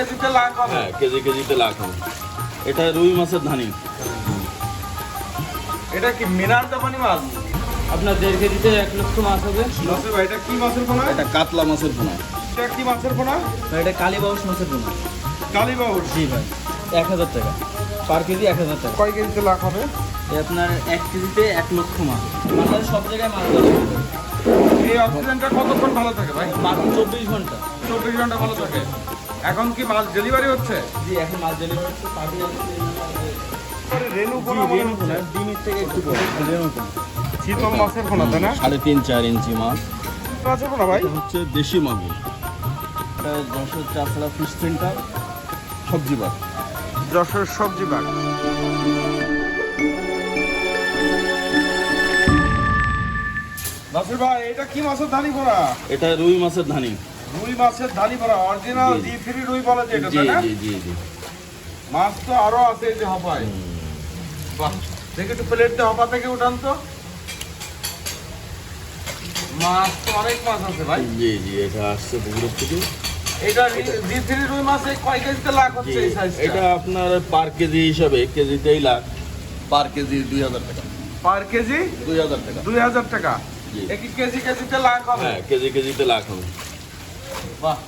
কেজিতে লাখ হবে। হ্যাঁ কেজি কেজিতে লাখ হবে। এটা রুই মাছের ধানি। এটা কি মিনার জাপানি মাছ? আপনার দেড় কেজিতে এক লক্ষ মাছ হবে। এটা কি মাছের পোনা? এটা কাতলা মাছের পোনা। এটা কি মাছের পোনা? এটা কালীবাউস মাছের পোনা। কালীবাউর জি ভাই এক হাজার টাকা। পার কেজি এক হাজার টাকা। কয় কেজিতে লাখ হবে? আপনার এক কেজিতে এক লক্ষ মাছ। আমাদের সব জায়গায় মাছ ধরা এই অক্সিজেনটা কতক্ষণ ভালো থাকে ভাই? মাত্র চব্বিশ ঘণ্টা। চব্বিশ ঘণ্টা ভালো থাকে। এখন কি মাছ ডেলিভারি হচ্ছে? জি এখন মাছ ডেলিভারি হচ্ছে পার্টি রেনু পোনা থেকে একটু বড় রেনু পোনা। শীতল মাছের তাই না? সাড়ে তিন চার ইঞ্চি মাছ মাছের ভাই? হচ্ছে দেশি মাগুর। এটা যশোর চাষলা ফিশ সেন্টার সবজি যশোর সবজি বাগ। নাসির ভাই এটা কি মাছের ধানি এটা রুই মাছের ধানি। রুই মাছের ধানি পোনা অরিজিনাল জি। থ্রি রুই বলে যে এটা জি না? জি জি জি। মাছ তো আরও আছে এই যে হপায় বাহ দেখে একটু প্লেট দিয়ে হপা থেকে উঠান তো। মাছ তো অনেক মাছ আছে ভাই। জি জি এটা আসছে পুকুরের থেকে। এটা জি থ্রি রুই মাছ কয় কেজিতে লাখ হচ্ছে এই সাইজটা এটা আপনার পার কেজি হিসাবে কেজিতেই লাখ। পার কেজি দুই হাজার টাকা। Per KG? দুই হাজার টাকা। দুই হাজার টাকা। কেজি কেজিতে লাখ হবে? হ্যাঁ কেজি কেজিতে লাখ হবে। বাহ।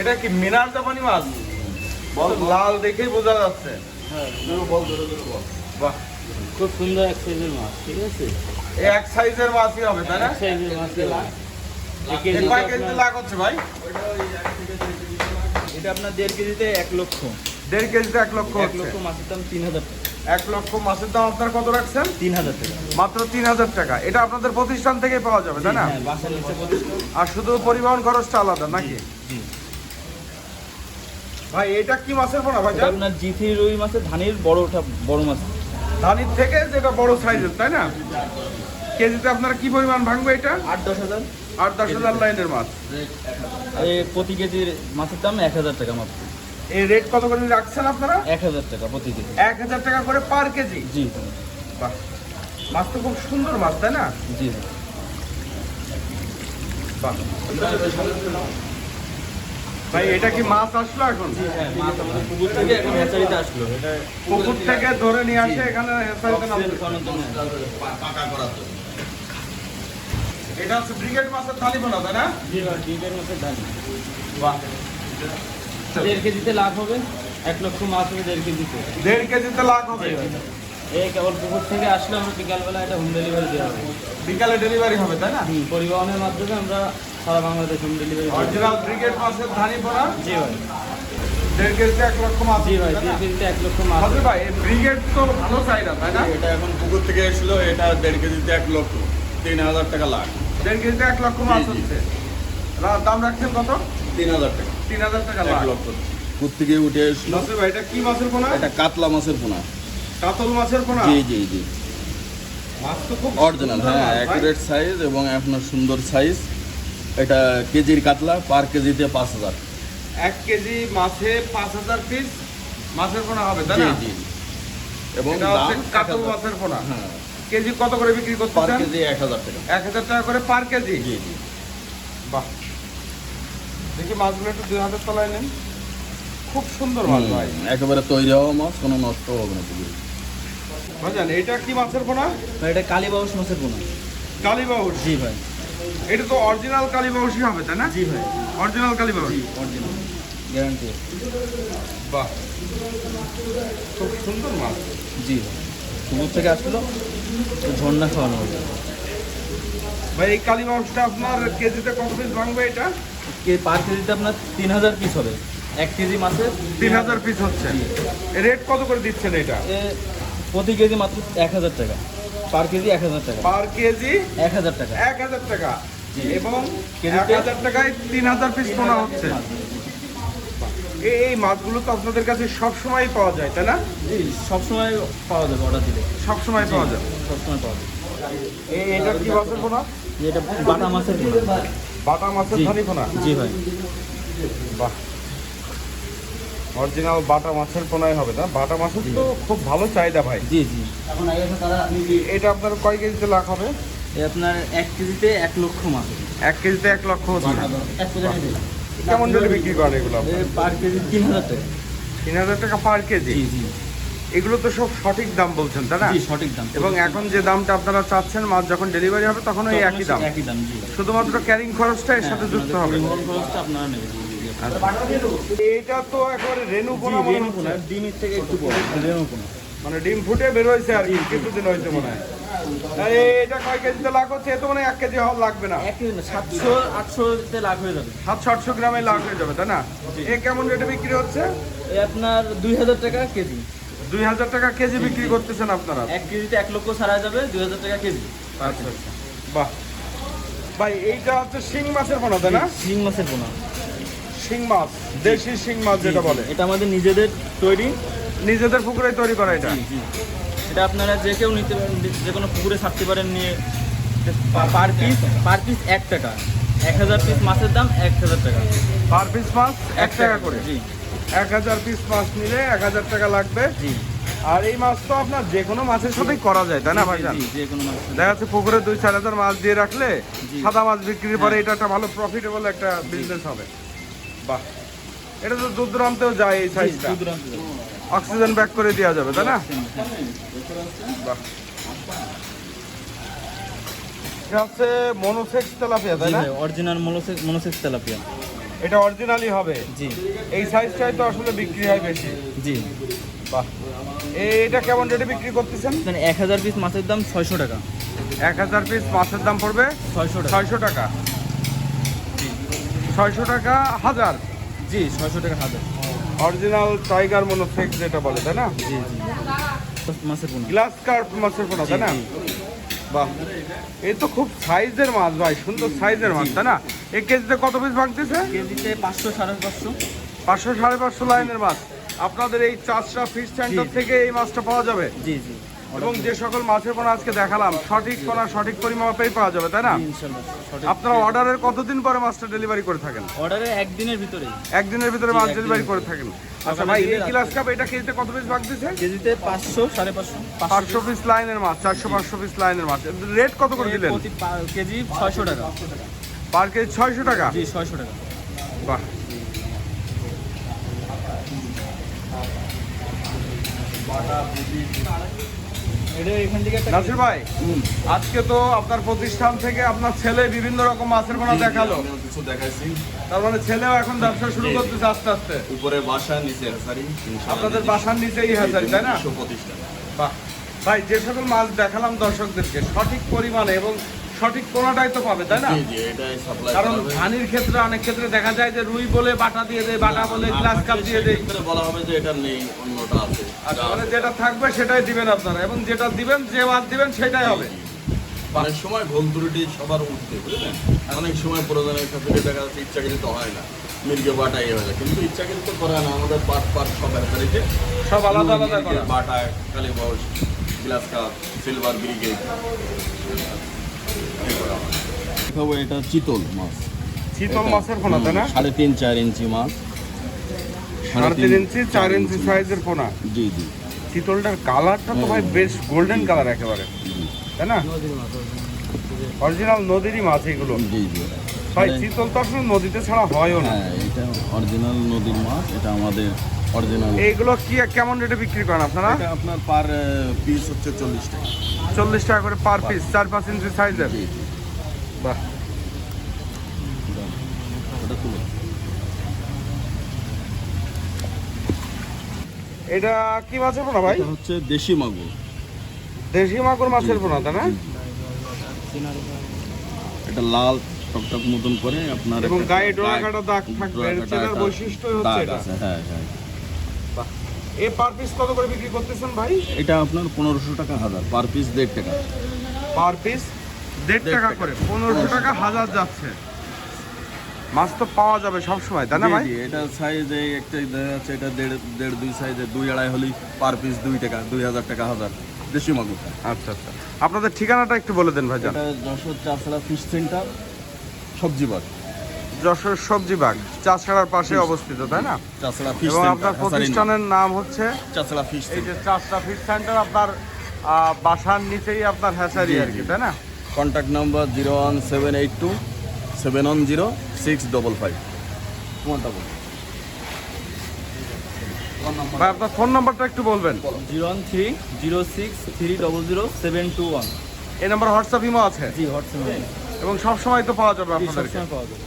এটা কি মিনার জাপানি মাছ? বল লাল দেখেই বোঝা যাচ্ছে। বাহ। খুব সুন্দর এক সাইজের মাছ ঠিক আছে? এই এক সাইজের মাছই হবে তাই না? সাইজের মাছ এ কয় কেজিতে লাখ হচ্ছে ভাই? এটা আপনার দেড় কেজিতে এক লক্ষ। দেড় কেজিতে এক লক্ষ এক লক্ষ মাছের দাম তিন হাজার এক লক্ষ মাছের দাম আপনার কত রাখছেন? তিন হাজার টাকা। মাত্র তিন হাজার টাকা। এটা আপনাদের প্রতিষ্ঠান থেকে পাওয়া যাবে তাই না? হ্যাঁ আর শুধু পরিবহন খরচটা আলাদা নাকি। ভাই এটা কি মাছের পোনা ভাই আপনার জি থ্রি রুই মাছের ধানের বড়টা বড় মাছ। ধানির থেকে যেটা বড় সাইজের তাই না? কেজিতে আপনারা কি পরিমাণ ভাঙবে এটা? আট দশ হাজার। আট দশ হাজার লাইনের মাছ। প্রতি কেজির মাছের দাম এক হাজার টাকা মাত্র। এই রেট কত করে রাখছেন আপনারা? এক হাজার টাকা প্রতি কেজি এক হাজার টাকা করে পার কেজি জি। বাহ। মাছ তো খুব সুন্দর মাছ তাই না? জি। বাহ। ভাই এটা কি মাছ আসলো এখন? হ্যাঁ পুকুর থেকে এখন হ্যাচারিতে আসলো। এটা পুকুর থেকে ধরে নিয়ে আসে এখানে এটা হচ্ছে ব্রিগেড মাছের থালি বোনা তাই না? জি ভাই ডিমের মাছের ধান বাহ। দেড় কেজিতে লাভ হবে এক লক্ষ মাছ হবে দেড় কেজিতে। দেড় কেজিতে লাখ হবে। এই কেবল পুকুর থেকে আসলে আমরা বিকালবেলা এটা হোম ডেলিভারি দেওয়া হবে। বিকালে ডেলিভারি হবে তাই না? পরিবহনের মাধ্যমে আমরা সারা Bangladesh home delivery original brigade মাছের ধানি বোনা জি ভাই। দেড় কেজিতে এক লক্ষ মাছ জি ভাই না? দেড় কেজিতে এক লক্ষ মাছ ভাই ব্রিগেড তো ভালো চাহিদা তাই না? এটা এখন পুকুর থেকে এসলো এটা দেড় কেজিতে এক লক্ষ তিন হাজার টাকা লাখ। দেড় কেজিতে এক লক্ষ মাছ। হচ্ছে। দাম রাখছেন কত? তিন হাজার টাকা। তিন হাজার টাকা এক লক্ষ। পুকুর উঠে এসলো নসির ভাই এটা কি মাছের পোনা? এটা কাতলা মাছের পোনা। কাতল মাছের পোনা? জি জি জি। মাছ তো খুব অরিজিনাল সুন্দর হ্যাঁ অ্যাকুরেট সাইজ এবং আপনার সুন্দর সাইজ এটা কেজির কাতলা পার কেজিতে পাঁচ হাজার। এক কেজি মাছে পাঁচ হাজার পিস মাছের পোনা হবে তাই না? জি এবং কাতল মাছের পোনা। হ্যাঁ। কেজি কত করে বিক্রি পার করতে কেজি এক হাজার টাকা। এক হাজার টাকা করে পার কেজি? জি জি। বাহ। দেখি মাছগুলো একটু দুই হাজার তলায় নেন। খুব সুন্দর মাছ ভাই। একেবারে তৈরি হওয়া মাছ কোনো নষ্ট হবে না পুকুরে ভাইজান এটা কি মাছের পোনা? ভাই এটা কালীবাউস মাছের পোনা। কালীবাউস? জি ভাই। এটা তো অরিজিনাল কালীবাউসই হবে তাই না? জি ভাই। অরিজিনাল কালীবাউস? অরিজিনাল। গ্যারান্টি বাহ। খুব সুন্দর মাছ। জি ভাই। পুকুর থেকে আসলো ঝর্ণা খাওয়ানো হবে। ভাই এই কালীবাউসটা আপনার কেজিতে কত পিস ভাঙবে এটা? পার কেজিতে আপনার তিন হাজার পিস হবে। এক কেজি মাছের তিন হাজার পিস হচ্ছে রেট কত করে দিচ্ছেন এটা? প্রতি কেজি মাত্র এক হাজার টাকা। পার কেজি এক হাজার টাকা। পার কেজি এক হাজার টাকা। এক হাজার টাকা এবং এক হাজার টাকায় তিন হাজার পিস পোনা হচ্ছে। এই মাছগুলো তো আপনাদের কাছে সব সময় পাওয়া যায় তাই না? জি সবসময় পাওয়া যাবে অর্ডার দিলে। সব সময় পাওয়া যায় সবসময় পাওয়া যাবে। এটা কি মাছের পোনা এটা বাটা মাছের পোনা। বাটা মাছের জি। পোনা? জি ভাই। বাহ। অরিজিনাল বাটা মাছের পোনাই হবে না? বাটা মাছের তো খুব ভালো চাহিদা ভাই। জি জি। এটা আপনার কয় কেজিতে লাখ হবে? এই আপনার এক কেজিতে এক লক্ষ মাছ। এক কেজিতে এক লক্ষ। কেমন রেটে বিক্রি করেন এগুলো এ পার কেজি তিন হাজার টাকা। তিন হাজার টাকা পার কেজি? জি জি। এগুলো তো সব সঠিক দাম বলছেন তাই না? সঠিক দাম। এবং এখন যে দামটা আপনারা চাচ্ছেন মাছ যখন ডেলিভারি হবে তখন ওই একই দাম। একই দাম শুধুমাত্র ক্যারিং খরচটা এর সাথে যুক্ত হবে। খরচটা আপনারা নেবেন জি, জি, জি। এটা তো একেবারে রেনু জি, পোনা মনে হচ্ছে। ডিমের থেকে একটু। মানে ডিম ফুটে বের হয়েছে আর কি কিছুদিন হয়েছে মনে হয়। এটা কয় কেজিতে হচ্ছে? মানে এক কেজি লাগবে না। সাতশো আটশোতে লাখ হয়ে যাবে। সাতশো আটশো গ্রামে লাখ হয়ে যাবে তাই না? এ কেমন রেটে বিক্রি হচ্ছে? আপনার দুই হাজার টাকা কেজি। দুই হাজার টাকা কেজি বিক্রি করতেছেন আপনারা? এক কেজিতে এক লক্ষ ছাড়া যাবে দুই হাজার টাকা কেজি। আচ্ছা আচ্ছা। বাহ। ভাই এইটা হচ্ছে শিং মাছের পোনা তাই না? শিং মাছের পোনা। শিং মাছ দেশি শিং মাছ যেটা বলে। এটা আমাদের নিজেদের তৈরি। নিজেদের পুকুরে তৈরি করা এটা? এটা আপনারা যে কেউ নিতে পারেন যে কোনো পুকুরে ছাড়তে পারেন নিয়ে পার পিস পার পিস এক টাকা। এক হাজার পিস মাছের দাম এক হাজার টাকা। পার পিস মাছ এক টাকা করে জি। এক হাজার পিস মাছ নিলে এক হাজার টাকা লাগবে। আর এই মাছ তো আপনার যে কোনো মাছের সাথেই করা যায় তাই না ভাইজান? জি যে কোনো মাছ দেখা যাচ্ছে পুকুরে দুই চার হাজার মাছ দিয়ে রাখলে সাদা মাছ বিক্রির পরে এটা একটা ভালো প্রফিটেবল একটা বিজনেস হবে। বাহ। এটা তো দূর দূরান্তেও যায় এই সাইজটা অক্সিজেন ব্যাক করে দেওয়া যাবে তাই না? বাহ। এটা হচ্ছে মনোসেক্স তেলাপিয়া তাই না? ভাই অরিজিনাল মনোসেক্স মনোসেক্স তেলাপিয়া। এটা অরিজিনালি হবে। জি। এই সাইজটাই তো আসলে বিক্রি হয় বেশি। জি। বাহ। এটা কেমন রেটে বিক্রি করতেছেন? মানে এক হাজার পিস মাছের দাম ছয়শো টাকা। এক হাজার পিস মাছের দাম পড়বে ছয়শো টাকা। ছয়শো টাকা। ছয়শো টাকা হাজার। জি ছয়শো টাকা হাজার। অরিজিনাল টাইগার মনোসেক্স যেটা বলে তাই না? জি জি। মাছের পোনা। গ্লাস কার্প মাছের পোনা তাই না? বাহ। এই তো খুব সাইজের মাছ ভাই। সুন্দর সাইজের মাছ তাই না? এক কেজিতে কত পিস ভাঙতেছে? কেজিতে পাঁচশো সাড়ে পাঁচশো। পাঁচশো সাড়ে পাঁচশো লাইনের মাছ। আপনাদের এই চাষটা ফিশ সেন্টার। থেকে এই মাছটা পাওয়া যাবে? জি জি। এবং যে সকল মাছের পোনা আজকে দেখালাম সঠিক পোনা সঠিক পরিমাপেই পাওয়া যাবে তাই না? আপনারা অর্ডারের কতদিন পরে মাছটা ডেলিভারি করে থাকেন? অর্ডারে একদিনের ভিতরেই। একদিনের ভিতরে মাছ ডেলিভারি করে থাকেন। আচ্ছা ভাই এই গ্লাস কাপ এটা কেজিতে কত পিস ভাগ দিছে কেজিতে পাঁচশো সাড়ে পাঁচশো। পাঁচশো পিস লাইনের মাছ চারশো পাঁচশো পিস লাইনের মাছ। রেট কত করে দিলেন? প্রতি কেজি ছয়শো টাকা। পার কেজি ছয়শো টাকা? জি ছয়শো টাকা। বাহ। এটা এখান থেকে একটা নাসির ভাই আজকে তো আপনার প্রতিষ্ঠান থেকে আপনার ছেলে বিভিন্ন রকম মাছের পোনা দেখাল। কিছু দেখাইছি। তার মানে ছেলেও এখন ব্যবসা শুরু। করতেছে আস্তে আস্তে। উপরে বাসা নিচে হ্যাসারি আপনাদের বাসার নিচেই হ্যাচারি তাই না? প্রতিষ্ঠান। বাহ। ভাই যে সকল মাছ দেখালাম দর্শকদেরকে সঠিক পরিমাণে এবং সঠিক কোনাটাই তো পাবে তাই না? কারণ ধানির ক্ষেত্রে অনেক ক্ষেত্রে দেখা যায় যে রুই বলে বাটা দিয়ে দেয় বাটা বলে গ্লাস কাপ দিয়ে দেয়। বলা হবে যে এটা নেই অন্যটা আছে। আচ্ছা মানে যেটা থাকবে সেটাই দিবেন আপনারা এবং যেটা দিবেন যে মাছ দিবেন সেটাই হবে। অনেক সময় ভুল ত্রুটি সবার উঠতে বুঝলেন? অনেক সময় প্রয়োজনের ক্ষেত্রে দেখা যাচ্ছে ইচ্ছাকৃত হয় না। মির্গে বাটা ইয়ে হয়ে যায় কিন্তু ইচ্ছাকৃত করা না আমাদের পার্ট পার্ট সব হ্যাচারিতে সব আলাদা আলাদা করা। বাটা কালি গ্লাস কাপ সিলভার ব্রিগেড এটা চিতল মাছ। শীতল মাছের পোনা তাই না? সাড়ে তিন চার ইঞ্চি মাছ। সাড়ে তিন ইঞ্চি চার ইঞ্চি সাইজের পোনা জি জি। শীতলটার কালারটা তো ভাই বেশ গোল্ডেন কালার একেবারে। তাই না? অরিজিনাল নদীরই মাছ এগুলো। জি জি। ভাই সাড়ে- শীতল তো আসলে নদীতে ছাড়া হয়ও না। হ্যাঁ এটা অরিজিনাল নদীর মাছ এটা আমাদের অরিজিনাল এইগুলো কি কেমন রেটে বিক্রি করেন আপনারা? আপনার পার পিস হচ্ছে চল্লিশ টাকা। চল্লিশ টাকা করে পার পিস চার পাঁচ ইঞ্চি সাইজের বাহ। এটা কি মাছের পোনা ভাই? হচ্ছে দেশি মাগুর। দেশি মাগুর মাছের পোনা তাই না? এটা লাল টকটক মতন করে আপনার এবং গায়ে গায়ে- ডোরাকাটা দাগ থাকবে এর চেনার একটা বৈশিষ্ট্যই হচ্ছে এটা। হ্যাঁ হ্যাঁ। এই পার পিস কত করে বিক্রি করতেছেন ভাই? এটা আপনার পনেরোশো টাকা হাজার পার পিস দেড় টাকা। পার পিস দেড় টাকা। করে পনেরোশো টাকা হাজার যাচ্ছে। মাছ তো পাওয়া যাবে সব সময় তাই না ভাই? এটা সাইজ এই একটা যাচ্ছে এটা দেড় দেড় দুই সাইজে দুই আড়াই হলেই পার পিস দুই টাকা দুই হাজার টাকা হাজার দেশি মাগুরটা আচ্ছা আচ্ছা। আপনাদের ঠিকানাটা একটু বলে দেন ভাই এটা যশোর চারশালা ফিশ সেন্টার সবজি বাগ যশোর সবজি বাগ চাষাড়ার পাশে অবস্থিত তাই না? এবং আপনার প্রতিষ্ঠানের নাম হচ্ছে ফিশ এই যে ফিশ সেন্টার আপনার বাসার নিচেই আপনার হ্যাচারি আর কি তাই না? Contact number zero one seven eight two seven one zero six double five তোমারটা ভাই আপনার ফোন নাম্বারটা একটু বলবেন। Zero one three zero six three double zero seven two one এই নাম্বার হোয়াটসঅ্যাপ ইমো আছে? জি হোয়াটসঅ্যাপ এবং সব সময় তো পাওয়া যাবে আপনাদেরকে। পাওয়া যাবে।